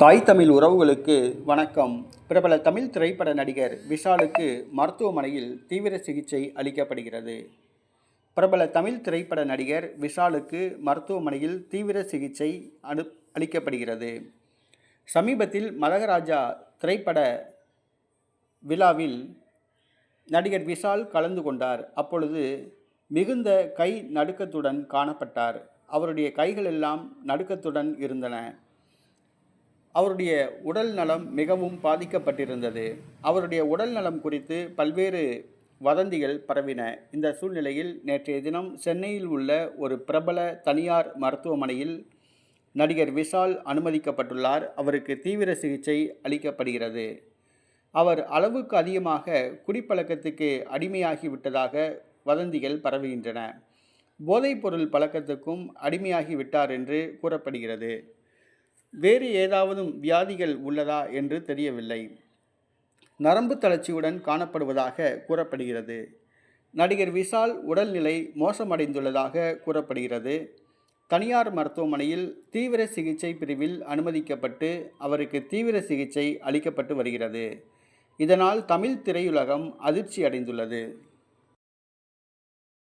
தாய் தமிழ் உறவுகளுக்கு வணக்கம். பிரபல தமிழ் திரைப்பட நடிகர் விஷாலுக்கு மருத்துவமனையில் தீவிர சிகிச்சை அளிக்கப்படுகிறது. பிரபல தமிழ் திரைப்பட நடிகர் விஷாலுக்கு மருத்துவமனையில் தீவிர சிகிச்சை அனு அளிக்கப்படுகிறது. சமீபத்தில் மதகராஜா திரைப்பட விழாவில் நடிகர் விஷால் கலந்து கொண்டார். அப்பொழுது மிகுந்த கை நடுக்கத்துடன் காணப்பட்டார். அவருடைய கைகளெல்லாம் நடுக்கத்துடன் இருந்தன. அவருடைய உடல் நலம் மிகவும் பாதிக்கப்பட்டிருந்தது. அவருடைய உடல் நலம் குறித்து பல்வேறு வதந்திகள் பரவின. இந்த சூழ்நிலையில் நேற்றைய தினம் சென்னையில் உள்ள ஒரு பிரபல தனியார் மருத்துவமனையில் நடிகர் விஷால் அனுமதிக்கப்பட்டுள்ளார். அவருக்கு தீவிர சிகிச்சை அளிக்கப்படுகிறது. அவர் அளவுக்கு அதிகமாக குடிப்பழக்கத்துக்கு அடிமையாகி விட்டதாக வதந்திகள் பரவுகின்றன. போதைப்பொருள் பழக்கத்துக்கும் அடிமையாகிவிட்டார் என்று கூறப்படுகிறது. வேறு ஏதாவது வியாதிகள் உள்ளதா என்று தெரியவில்லை. நரம்பு தளர்ச்சியுடன் காணப்படுவதாக கூறப்படுகிறது. நடிகர் விஷால் உடல்நிலை மோசமடைந்துள்ளதாக கூறப்படுகிறது. தனியார் மருத்துவமனையில் தீவிர சிகிச்சை பிரிவில் அனுமதிக்கப்பட்டு அவருக்கு தீவிர சிகிச்சை அளிக்கப்பட்டு வருகிறது. இதனால் தமிழ் திரையுலகம் அதிர்ச்சி அடைந்துள்ளது